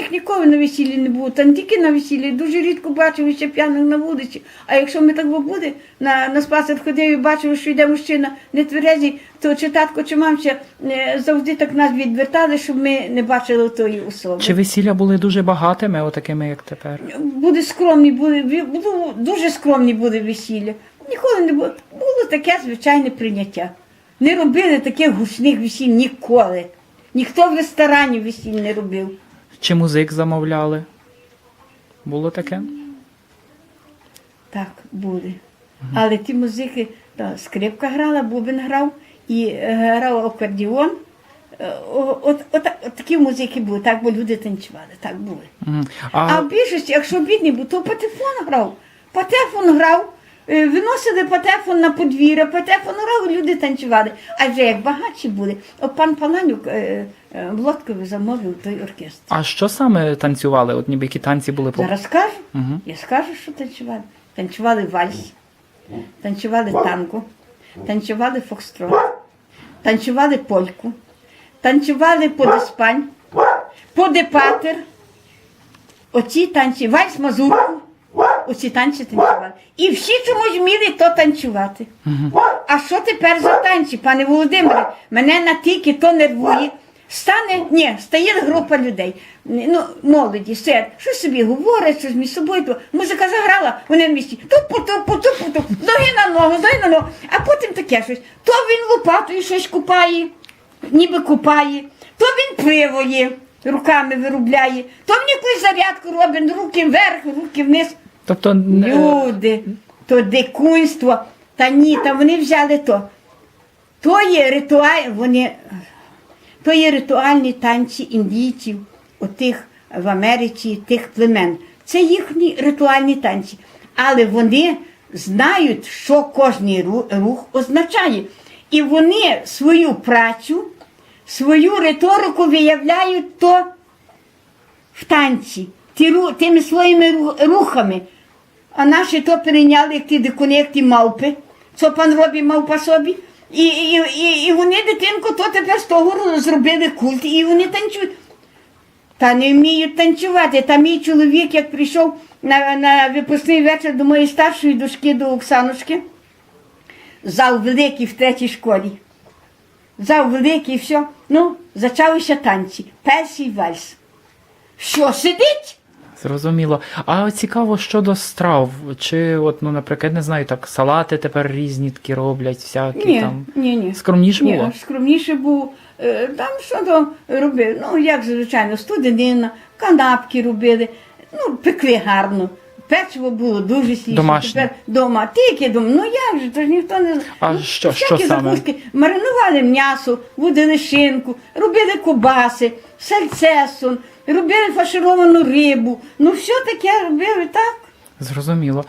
п'яних ніколи на весіллі не було, там тільки на весіллі. Дуже рідко бачили ще п'яних на вулиці. А якщо ми так буде, на, на спасер ходив і бачили, що йде мужчина не тверезий, то чи татко, чи мамця е, завжди так нас відвертали, щоб ми не бачили тої особи. Чи весілля були дуже багатими, отакими, як тепер? Буде скромні, буде, дуже скромні буде весілля. Ніколи не було. Було таке звичайне прийняття. Не робили таких гучних весіль ніколи. Ніхто в ресторані весіль не робив. Чи музик замовляли? Було таке? Так, буде. Але ті музики, та, скрипка грала, бубен грав і е, грав акордіон. Е, От, от, от такі музики були, так, бо люди танцювали, так були. А А, в більшості, якщо бідний був, то патефон грав. Патефон грав, виносили патефон на подвір'я, патефон грав, люди танцювали. А вже як багатші були, от пан Паланюк е, е, в Лодкові замовив той оркестр. а що саме танцювали? От ніби які танці були по. Зараз скажу, Мгм. я скажу, що танцювали. Танцювали вальс, танцювали танго, танцювали фокстрот, танцювали польку, танцювали подеспань, подепатер, оці танці, вальс мазурку, оці танці танцювали. І всі чомусь вміли то танцювати. А що тепер за танці, пане Володимире? Мене на тільки то нервує. Стане, ні, стає група людей, ну, молоді, все, що собі говорять, щось між собою, то музика заграла, вони тупу, тупу, тупу, ноги на ногу, ноги на ногу, а потім таке щось. То він лопатою щось купає, ніби купає, то він пиво є, руками виробляє, то він якусь зарядку робить, руки вверх, руки вниз. Тобто Люди, то дикунство. Та ні, та вони взяли то. То є ритуаль, вони, то є ритуальні танці індійців, отих в Америці, тих племен. Це їхні ритуальні танці. Але вони знають, що кожний рух означає. І вони свою працю, свою риторику виявляють то в танці, ті, тими своїми рухами. А наші то перейняли, як ті дикуни, як ті мавпи, що пан робить мавпа собі. І, і, і, і вони дитинку то тепер з того зробили культ, і вони танцюють. Та не вміють танцювати. Та мій чоловік, як прийшов на, на випускний вечір до моєї старшої дочки, до Оксаночки, зал великий в третій школі. Зал великий, все. Ну, почалися танці. Перший вальс. Що, сидить? Зрозуміло. А цікаво щодо страв. Чи, от, ну, наприклад, не знаю, так, салати тепер різні такі роблять, всякі Ні, там. ні, ні. Скромніше Ні, було? скромніше був. Е, Там що то робив? Ну, як звичайно, студенина, канапки робили, ну, пекли гарно. Печиво було дуже свіже. Домашнє. Тепер дома. Тільки дома. Ну як же, то ж ніхто не. А ну, що- всякі що саме? закуски. Маринували м'ясо, водили шинку, робили кобаси, сальцесон, робили фаршировану рибу. Ну, все таке робили так. Зрозуміло.